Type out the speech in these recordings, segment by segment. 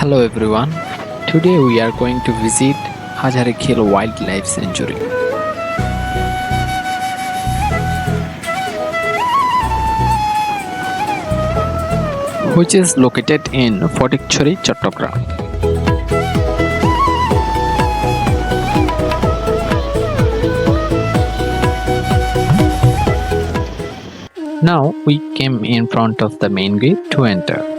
Hello everyone. Today we are going to visit Hajare Khel Wildlife Sanctuary. Which is located in Fotikchori, Chattogram. Now we came in front of the main gate to enter.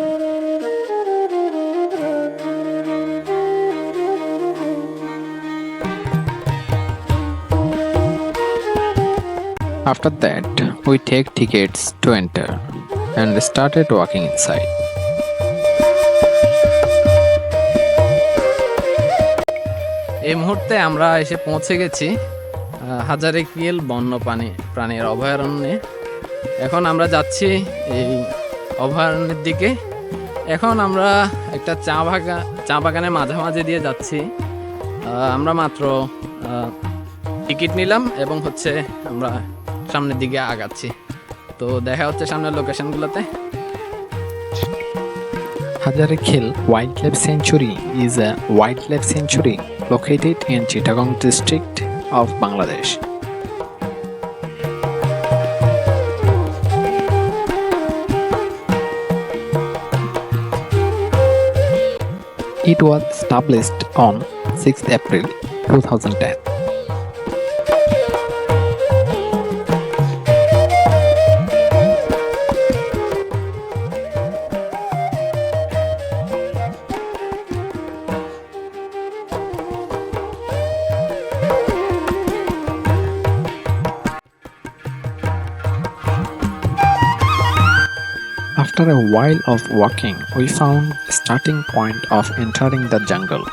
After that, we take tickets to enter and started walking inside. এই মুহূর্তে আমরা এসে পৌঁছে গেছি হাজারে কিল বন্য প্রাণী প্রাণীর অভয়ারণ্যে। এখন আমরা যাচ্ছি এই অভয়ারণ্যের দিকে। এখন আমরা একটা চা বাগান চা বাগানের মাঝামাঝি দিয়ে যাচ্ছি। আমরা মাত্র টিকিট নিলাম এবং হচ্ছে আমরা সামনের দিকে আগাচ্ছি। তো দেখা হচ্ছে সামনের লোকেশনগুলোতে Hazarikhil wildlife sanctuary is a wildlife sanctuary located in Chittagong district of Bangladesh It was established on 6th April 2010. After a while of walking, we found a starting point of entering the jungle.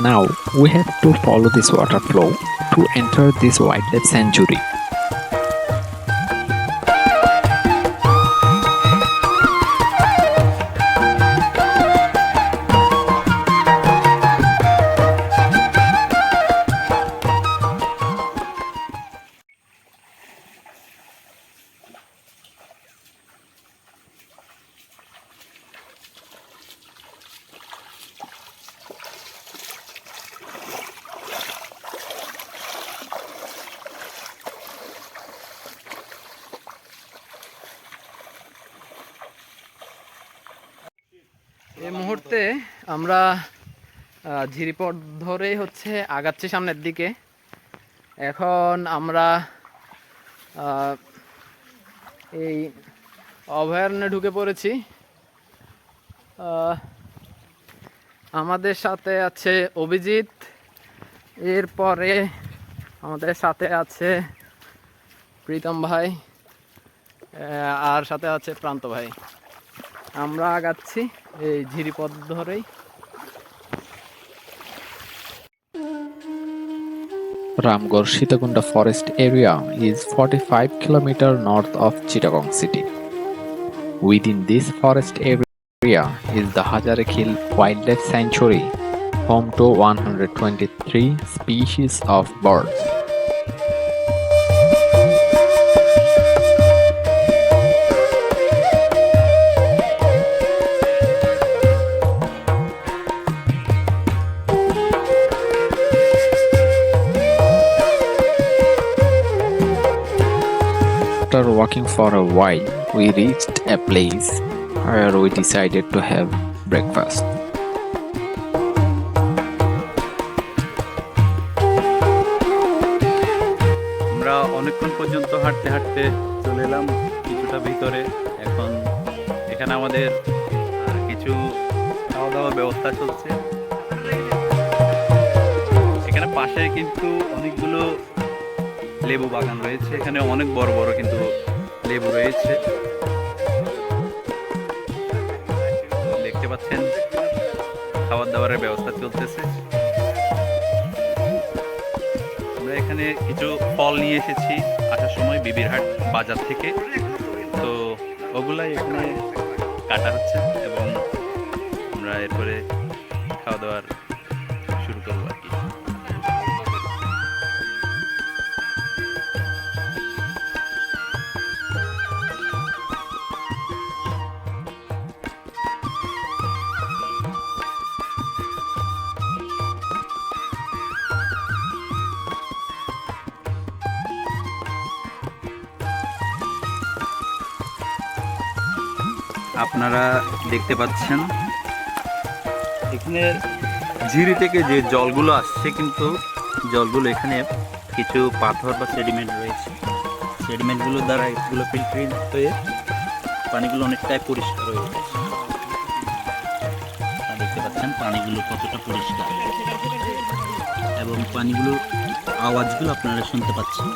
Now we have to follow this water flow to enter this wildlife sanctuary. এই মুহূর্তে আমরা ঝিরিপথ ধরে হচ্ছে আগাচ্ছি সামনের দিকে। এখন আমরা এই অভয়ারণ্যে ঢুকে পড়েছি। আমাদের সাথে আছে অভিজিৎ। এরপরে আমাদের সাথে আছে প্রীতম ভাই আর সাথে আছে প্রান্ত ভাই। আমরা আগাচ্ছি এই ঝিরিপথ ধরেই। Ramgarh Sitakunda forest area is forty five kilometre north of Chittagong city within this forest area is the Hazarikhil wildlife sanctuary home to one hundred twenty three species of birds for a while, we reached a place where we decided to have breakfast. আমরা অনেকক্ষণ পর্যন্ত হাঁটতে হাঁটতে চলে এলাম কিছুটা ভিতরে। এখন এখানে আমাদের কিছু খাওয়া দাওয়ার ব্যবস্থা চলছে। এখানে পাশে কিন্তু অনেকগুলো লেবু বাগান রয়েছে। এখানে অনেক বড় বড় কিন্তু লেবু রয়েছে। দেখতে পাচ্ছেন খাবার দাবারের ব্যবস্থা চলতেছে। আমরা এখানে কিছু ফল নিয়ে এসেছি, আসার সময় বিবিরহাট বাজার থেকে। তো ওগুলাই এখানে কাটা হচ্ছে এবং আমরা এরপরে খাওয়া দাওয়ার আপনারা দেখতে পাচ্ছেন। এখানে ঝিরি থেকে যে জলগুলো আসছে কিন্তু জলগুলো এখানে কিছু পাথর বা সেডিমেন্ট রয়েছে। সেডিমেন্টগুলোর দ্বারা এগুলো ফিল্টারিং হয়ে পানিগুলো অনেকটাই পরিষ্কার হয়ে আপনারা দেখতে পাচ্ছেন পানিগুলো কতটা পরিষ্কার। এবং পানিগুলোর আওয়াজগুলো আপনারা শুনতে পাচ্ছেন।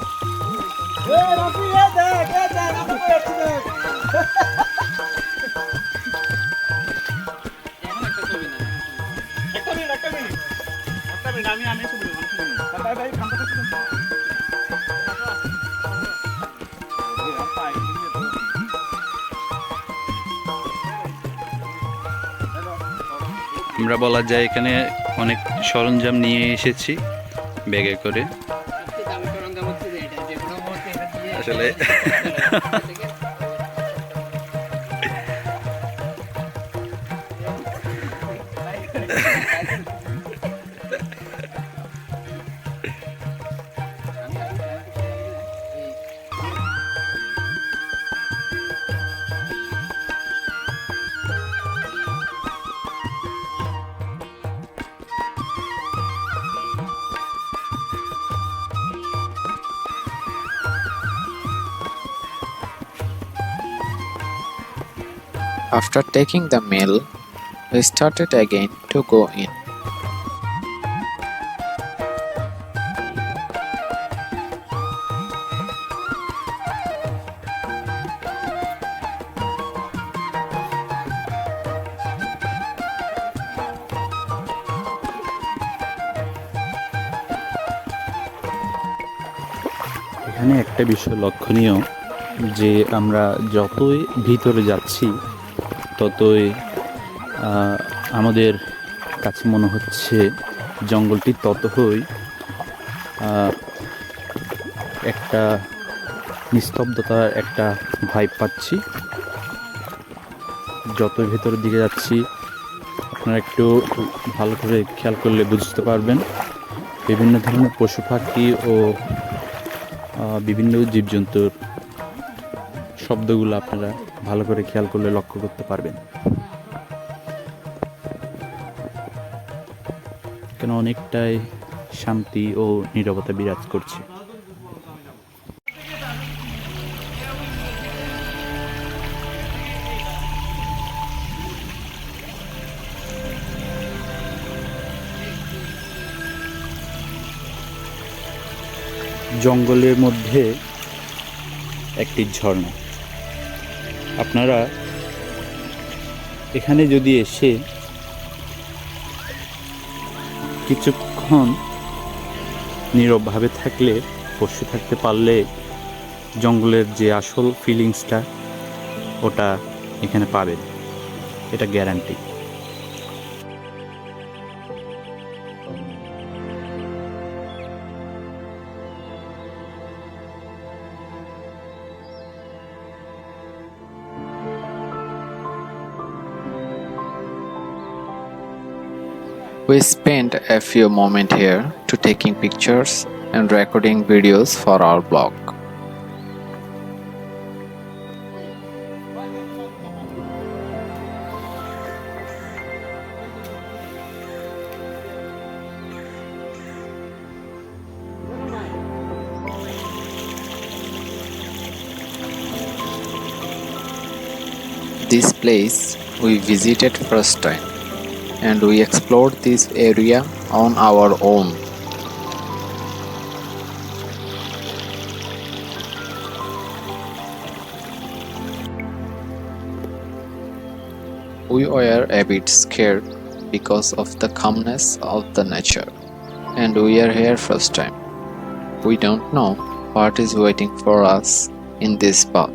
আমরা বলা যায় এখানে অনেক সরঞ্জাম নিয়ে এসেছি ব্যাগে করে। আসলে After taking the meal, we started again to go in. এখানে একটা বিষয় লক্ষণীয় যে আমরা যতই ভিতরে যাচ্ছি ততই আমাদের কাছে মনে হচ্ছে জঙ্গলটি ততই আহ, একটা নিস্তব্ধতার একটা ভাইব পাচ্ছি। যত ভেতরের দিকে যাচ্ছি আপনারা একটু ভালো করে খেয়াল করলে বুঝতে পারবেন। বিভিন্ন ধরনের পশু পাখি ও বিভিন্ন জীবজন্তুর শব্দগুলো আপনারা ভালো করে খেয়াল করলে লক্ষ্য করতে পারবেন। কেন অনেকটাই শান্তি ও নীরবতা বিরাজ করছে। জঙ্গলের মধ্যে একটি ঝর্ণা। আপনারা এখানে যদি এসে কিছুক্ষণ নীরবভাবে থাকলে, বসে থাকতে পারলে জঙ্গলের যে আসল ফিলিংসটা ওটা এখানে পাবেন। এটা guarantee We spent a few moments here to taking pictures and recording videos for our blog. This place we visited first time and we explored this area on our own. We were a bit scared because of the calmness of the nature, and we are here first time. We don't know what is waiting for us in this path.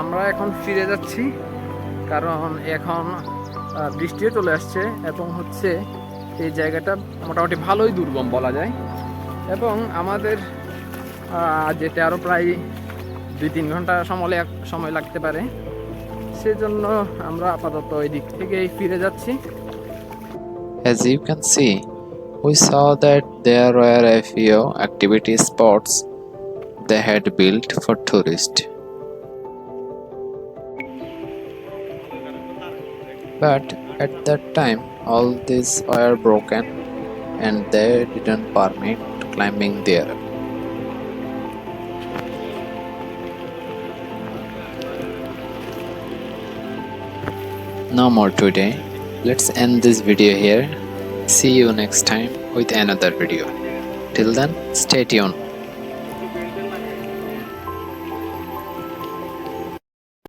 আমরা এখন ফিরে যাচ্ছি কারণ এখন বৃষ্টিও চলে আসছে এবং হচ্ছে এই জায়গাটা মোটামুটি ভালোই দুর্গম বলা যায়। এবং আমাদের যেতে আরও প্রায় দুই তিন ঘণ্টা সময় সময় লাগতে পারে। সেজন্য আমরা আপাতত ওই দিক থেকেই ফিরে যাচ্ছি। As you can see, we saw that there were a few activity spots they had built for tourists. But at that time, all these were broken and they didn't permit climbing there. No more today. Let's end this video here. See you next time with another video. Till then, stay tuned.